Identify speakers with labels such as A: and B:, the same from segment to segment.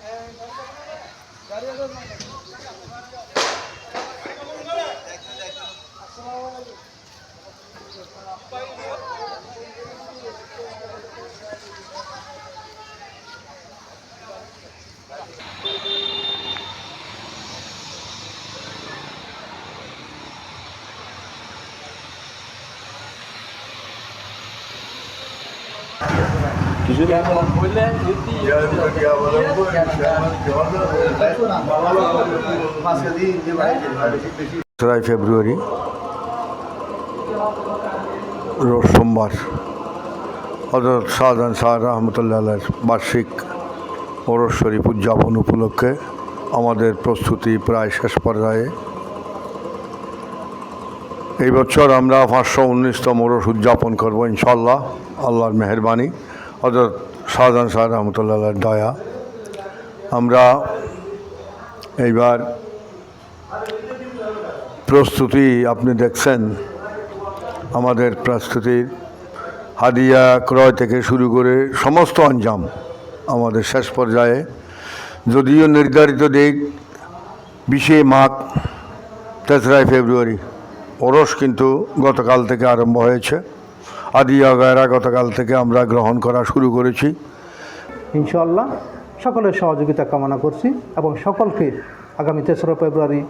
A: আসসালামু আলাইকুম তেসরাই ফেব্রুয়ারি, রোজ সোমবার হজরত শাহজাহান শাহ রহমতুল্লাহ বার্ষিক ওরস শরীফ উদযাপন উপলক্ষে আমাদের প্রস্তুতি প্রায় শেষ পর্যায়ে। এই বছর আমরা পাঁচশো উনিশতম ওরস উদযাপন করব ইনশাল্লাহ আল্লাহর মেহরবানি। হজরত শাহজাহান শাহ রহমতুল্লাহ দয়া। আমরা এইবার প্রস্তুতি, আপনি দেখছেন আমাদের প্রস্তুতির হাদিয়া ক্রয় থেকে শুরু করে সমস্ত অঞ্জাম আমাদের শেষ পর্যায়ে। যদিও নির্ধারিত ডেট বিশে মাঘ তেসরাই ফেব্রুয়ারি, ওরস কিন্তু গতকাল থেকে আরম্ভ হয়েছে। আদিয়া গায়রা গতকাল থেকে আমরা গ্রহণ করা শুরু করেছি।
B: ইনশাআল্লাহ সকলের সহযোগিতা কামনা করছি এবং সকলকে আগামী তেসরা ফেব্রুয়ারি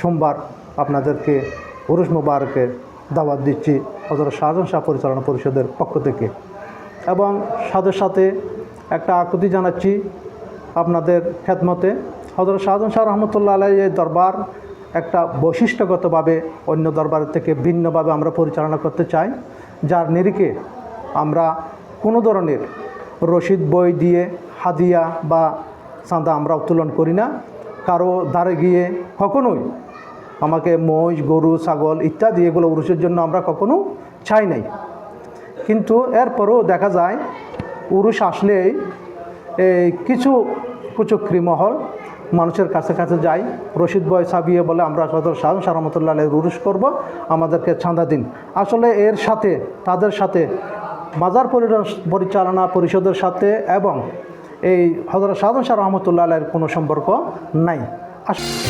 B: সোমবার আপনাদেরকে উরুস মুবারকের দাওয়াত দিচ্ছি হজরত শাহজাহান শাহ পরিচালনা পরিষদের পক্ষ থেকে। এবং সাথে সাথে একটা আকুতি জানাচ্ছি আপনাদের খেদমতে। হজরত শাহজাহান শাহ রহমতুল্লাহ আলাই দরবার একটা বৈশিষ্ট্যগতভাবে অন্য দরবারের থেকে ভিন্নভাবে আমরা পরিচালনা করতে চাই। যার নিরিখে আমরা কোনো ধরনের রসিদ বই দিয়ে হাদিয়া বা চাঁদা আমরা উত্তোলন করি না। কারও দ্বারে গিয়ে কখনোই আমাকে মহিষ, গরু, ছাগল ইত্যাদি এগুলো উরুষের জন্য আমরা কখনো চাই নাই। কিন্তু এরপরও দেখা যায়, উরুষ আসলেই এই কিছু কুচক্রি মহল মানুষের কাছে কাছে যাই। রশিদ বয় সাবিয়ে বলে, আমরা সদর শাহ সারমতুল্লাহ উরুষ করব, আমাদেরকে ছাঁদা দিন। আসলে এর সাথে, তাদের সাথে বাজার পরি- পরিচালনা পরিষদের সাথে এবং এই হজরত সাধন শাহ রহমতুল্লাহ আলের কোনো সম্পর্ক নাই। আস-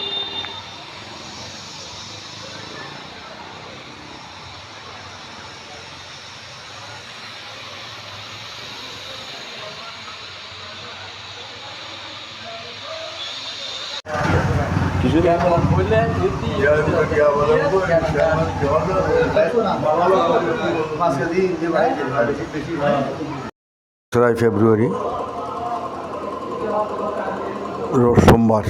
A: তেসরাই ফেব্রুয়ারি, রোজ সোমবার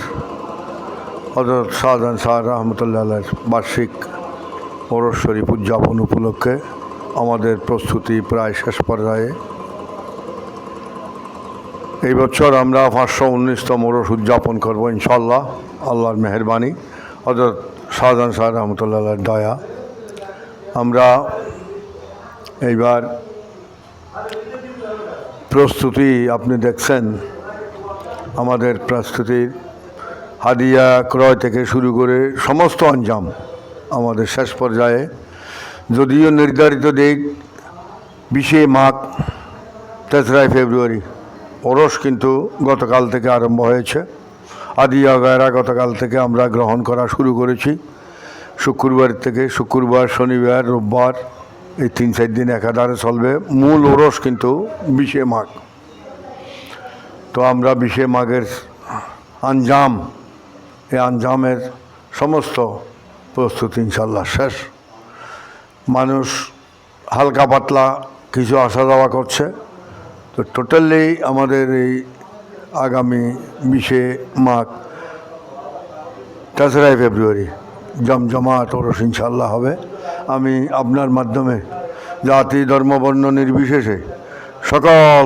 A: হজরত শাহজাহান শাহ রহমতুল্লাহ বার্ষিক ওরস উদযাপন উপলক্ষে আমাদের প্রস্তুতি প্রায় শেষ পর্যায়ে এই বছর আমরা পাঁচশো উনিশতম ওরস উদযাপন করব ইনশাল্লাহ আল্লাহর মেহরবানি। অর্থাৎ শাহজাহান শাহ রহমতুল্লাহ দয়া। আমরা এইবার প্রস্তুতি, আপনি দেখছেন আমাদের প্রস্তুতির হাদিয়া ক্রয় থেকে শুরু করে সমস্ত অঞ্জাম আমাদের শেষ পর্যায়ে। যদিও নির্ধারিত ডেট বিশে মাঘ তেসরাই ফেব্রুয়ারি ওরস কিন্তু গতকাল থেকে আরম্ভ হয়েছে। আদিয়া গায়রা গতকাল থেকে আমরা গ্রহণ করা শুরু করেছি। শুক্রবার থেকে শুক্রবার, শনিবার, রোববার এই তিন, চার দিন একাধারে চলবে। মূল ওরস কিন্তু বিশে মাঘ। তো আমরা বিশে মাঘের আঞ্জাম, এই আঞ্জামের সমস্ত প্রস্তুতি ইনশাল্লাহ শেষ। মানুষ হালকা পাতলা কিছু আসা যাওয়া করছে। তো টোটালি আমাদের এই আগামী বিশে মাঘ, তেসরাই ফেব্রুয়ারি, জমজমাট ওরস ইনশাল্লাহ হবে। আমি আপনার মাধ্যমে জাতি, ধর্ম, বর্ণ নির্বিশেষে সকল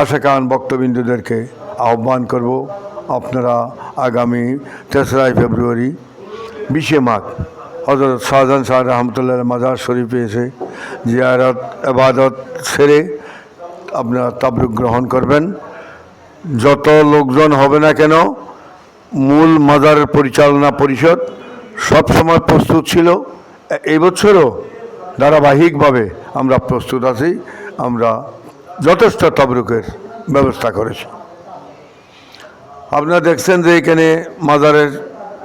A: আশেকান বক্তবিন্দুদেরকে আহ্বান করব, আপনারা আগামী তেসরাই ফেব্রুয়ারি বিশে মাঘ হজরত শাহজাহান শাহ রহমতুল্লাহ মাজার শরীফে এসে জিয়ারত, এবাদত সেরে আপনারা তাবরুক গ্রহণ করবেন। যত লোকজন হবে না কেন, মূল মাজারের পরিচালনা পরিষদ সবসময় প্রস্তুত ছিল। এই বছরও ধারাবাহিকভাবে আমরা প্রস্তুত আছি। আমরা যথেষ্ট তবরুকের ব্যবস্থা করেছি। আপনারা দেখছেন যে এখানে মাজারের,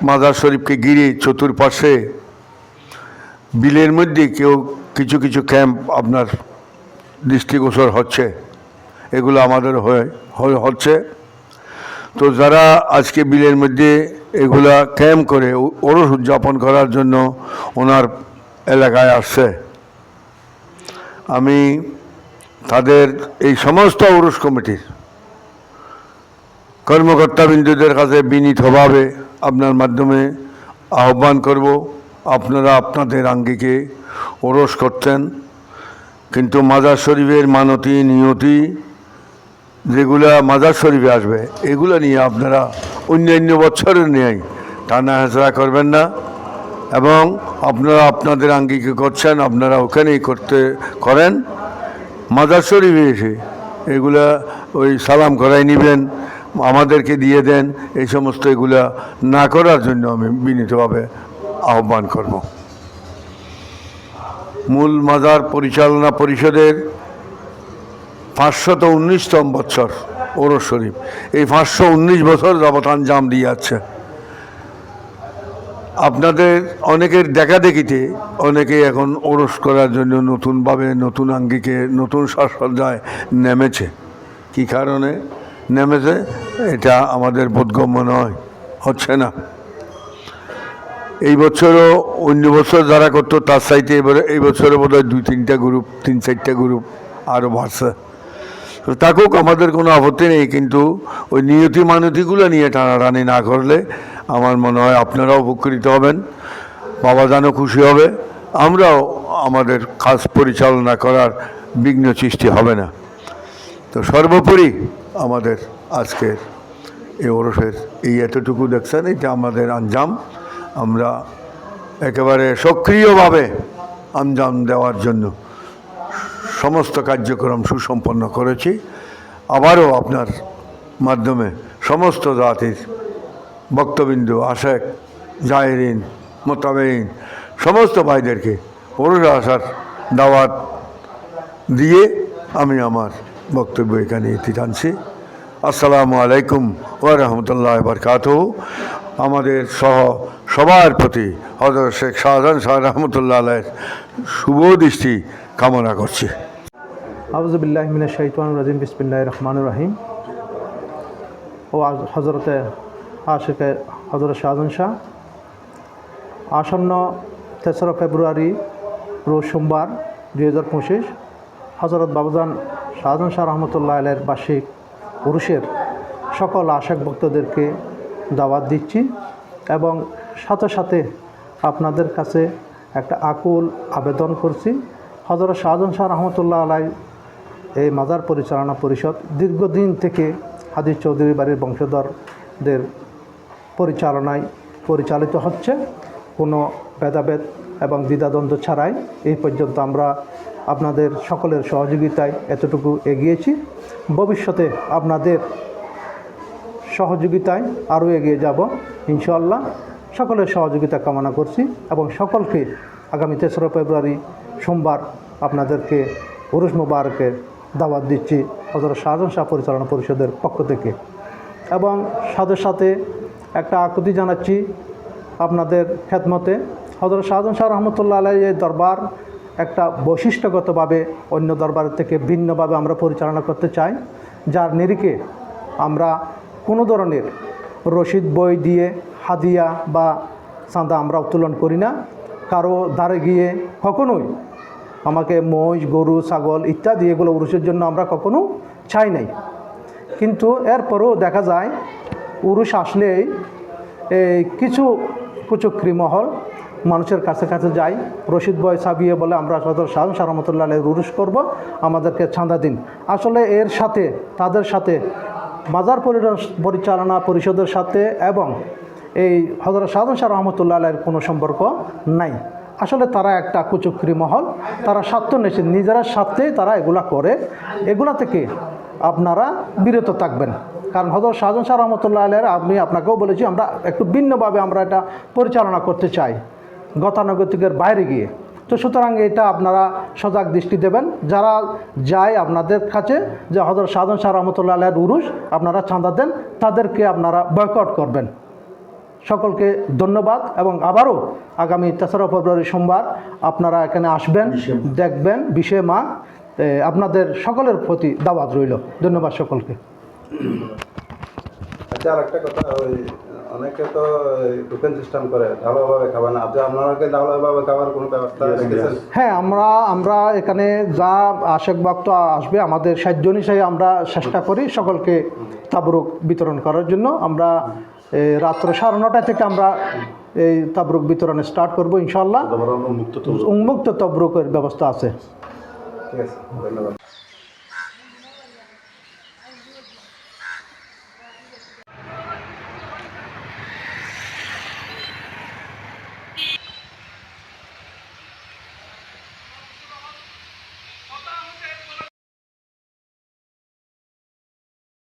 A: মাজার শরীফকে ঘিরে চতুর্পাশে বিলের মধ্যে কেউ কিছু কিছু ক্যাম্প আপনার দৃষ্টিগোচর হচ্ছে, এগুলো আমাদের হয়ে হচ্ছে। তো যারা আজকে বিলের মধ্যে এগুলা ক্যাম্প করে ওরস উদযাপন করার জন্য ওনার এলাকায় আসছে, আমি তাদের এই সমস্ত ওরস কমিটির কর্মকর্তাবিন্দুদের কাছে বিনীতভাবে আপনার মাধ্যমে আহ্বান করব, আপনারা আপনাদের আঙ্গিকে ওরস করতেন। কিন্তু মাজার শরীফের মানতি নিয়তি যেগুলা মাজার শরীফে আসবে, এগুলো নিয়ে আপনারা অন্যান্য বছরের নিয়েই টানা হেঁচড়া করবেন না এবং আপনারা আপনাদের আঙ্গিকে করছেন, আপনারা ওখানেই করতে করেন। মাজার শরীফে এসে এগুলা ওই সালাম করাই নেবেন, আমাদেরকে দিয়ে দেন, এই সমস্ত এগুলা না করার জন্য আমি বিনীতভাবে আহ্বান করব। মূল মাজার পরিচালনা পরিষদের পাঁচশত উনিশতম বছর ওরস শরীফ। এই পাঁচশো উনিশ বছর যাবৎ আঞ্জাম দিয়ে যাচ্ছে। আপনাদের অনেকের দেখা দেখিতে অনেকে এখন ওরস করার জন্য নতুনভাবে নতুন আঙ্গিকে, নতুন সাজসজ্জায় নেমেছে। কি কারণে নেমেছে? এটা আমাদের বোধগম্য নয়, হচ্ছে না। এই বছরও অন্য বছর যারা করতো, তার সাইতে এবারে এই বছরে বোধ হয় দুই তিনটা গ্রুপ তিন চারটা গ্রুপ আরও বাড়ছে। তো থাকুক, আমাদের কোনো আপত্তি নেই, কিন্তু ওই নিয়তি মানতিগুলো নিয়ে টানাটানি না করলে আমার মনে হয় আপনারাও উপকৃত হবেন, বাবা জানো খুশি হবে, আমরাও আমাদের কাজ পরিচালনা করার বিঘ্ন সৃষ্টি হবে না। তো সর্বোপরি আমাদের আজকের এই ওরসের এই এতটুকু দেখছেন, এটা আমাদের আঞ্জাম। আমরা একেবারে সক্রিয়ভাবে আঞ্জাম দেওয়ার জন্য সমস্ত কার্যক্রম সুসম্পন্ন করেছি। আবারও আপনার মাধ্যমে সমস্ত জাতির বক্তবিন্দু আশেক জাহেরিন মোতাবেইন সমস্ত ভাইদেরকে ওরসে আসার দাওয়াত দিয়ে আমি আমার বক্তব্য এখানে ইতি টানছি। আসসালামু আলাইকুম ওয়া রহমতুল্লাহ বরকাত আমাদের সহ সবার প্রতি হজরত শেখ শাহজাহান শাহ রহমতুল্লাহ শুভ দৃষ্টি কামনা করছি।
B: আউজবিল্লাহমিনা শৈতান রাজিম বিসমিল্লাহ রহমান রাহিম। ও হজরতে আশেখে হজরত শাহজাহান শাহ, আসন্ন তেসরা ফেব্রুয়ারি রোজ সোমবার দুই হাজার পঁচিশ হজরত বাবুজান শাহজাহান শাহ রহমতুল্লাহ আলের বার্ষিক পুরুষের সকল আশেক ভক্তদেরকে দাওয়াত দিচ্ছি এবং সাথে সাথে আপনাদের কাছে একটা আকুল আবেদন করছি। হজরত শাহজাহান শাহ রহমতুল্লাহ আলাই এই মাজার পরিচালনা পরিষদ দীর্ঘদিন থেকে হাদিস চৌধুরী বাড়ির বংশধরদের পরিচালনায় পরিচালিত হচ্ছে। কোনো ভেদাভেদ এবং দ্বিধাদ্বন্দ্ব ছাড়াই এই পর্যন্ত আমরা আপনাদের সকলের সহযোগিতায় এতটুকু এগিয়েছি। ভবিষ্যতে আপনাদের সহযোগিতায় আরও এগিয়ে যাব, ইনশাআল্লাহ। সকলের সহযোগিতা কামনা করছি এবং সকলকে আগামী তেসরা ফেব্রুয়ারি সোমবার আপনাদেরকে পুরুষ মুবারকের দাওয়াত দিচ্ছি হজরত শাহজাহান শাহ পরিচালনা পরিষদের পক্ষ থেকে। এবং সাথে সাথে একটা আকুতি জানাচ্ছি আপনাদের খেদমতে। হজরত শাহজাহান শাহ রহমতুল্লাহ আলাই দরবার একটা বৈশিষ্ট্যগতভাবে অন্য দরবারের থেকে ভিন্নভাবে আমরা পরিচালনা করতে চাই। যার নিরিখে আমরা কোনো ধরনের রসিদ বই দিয়ে হাদিয়া বা চাঁদা আমরা উত্তোলন করি না। কারও দ্বারে গিয়ে কখনোই আমাকে মহিষ, গরু, ছাগল ইত্যাদি এগুলো উরুষের জন্য আমরা কখনো চাই নাই। কিন্তু এরপরও দেখা যায় উরুষ আসলেই এই কিছু কুচক্রি মহল মানুষের কাছে কাছে যাই, রশিদ বয় সাবিয়ে বলে, আমরা সদর শাহ সারমতুল্লাহ উরুষ করব, আমাদেরকে চাঁদা দিন। আসলে এর সাথে, তাদের সাথে পরি- পরিচালনা পরিষদের সাথে এবং এই হজরত সাধন শাহ রহমতুল্লাহ আলের কোনো সম্পর্ক নাই। আসলে তারা একটা কুচক্রি মহল, তারা স্বার্থ নেছে নিজেরা স্বার্থেই তারা এগুলা করে। এগুলা থেকে আপনারা বিরত থাকবেন। কারণ হজরত শাহজাহান শাহ রহমতুল্লাহ আলের আমি আপনাকেও বলেছি, আমরা একটু ভিন্নভাবে আমরা এটা পরিচালনা করতে চাই। গতানুগতিকের বাইরে গিয়ে। তো সুতরাং এটা আপনারা সজাগ দৃষ্টি দেবেন। যারা যায় আপনাদের কাছে যে হজরত সাধন শাহ রহমতুল্লাহ আলের উরুষ আপনারা চাঁদা দেন তাদেরকে আপনারা বয়কট করবেন। সকলকে ধন্যবাদ এবং আবারও আগামী তেসরা ফেব্রুয়ারি সোমবার আপনারা এখানে আসবেন দেখবেন বিশে মা আপনাদের সকলের প্রতি দাওয়াত রইল। ধন্যবাদ সকলকে।
C: আচ্ছা আর একটা কথা অনেকে তো টোকেন সিস্টেম করে ঢালাওভাবে খাবার না। আপনি আপনারাকে ঢালাওভাবে খাবার কোনো ব্যবস্থা রেখেছেন?
B: হ্যাঁ আমরা আমরা এখানে যা আশেক ভক্ত আসবে আমাদের সাহায্য অনুযায়ী আমরা চেষ্টা করি সকলকে তাবরুক বিতরণ করার জন্য। আমরা রাত্র সাড়ে নটা থেকে আমরা এই তাবরুক বিতরণ স্টার্ট করব ইনশাল্লাহ উন্মুক্ত তবরুকের ব্যবস্থা আছে।
C: ঠিক আছে ধন্যবাদ।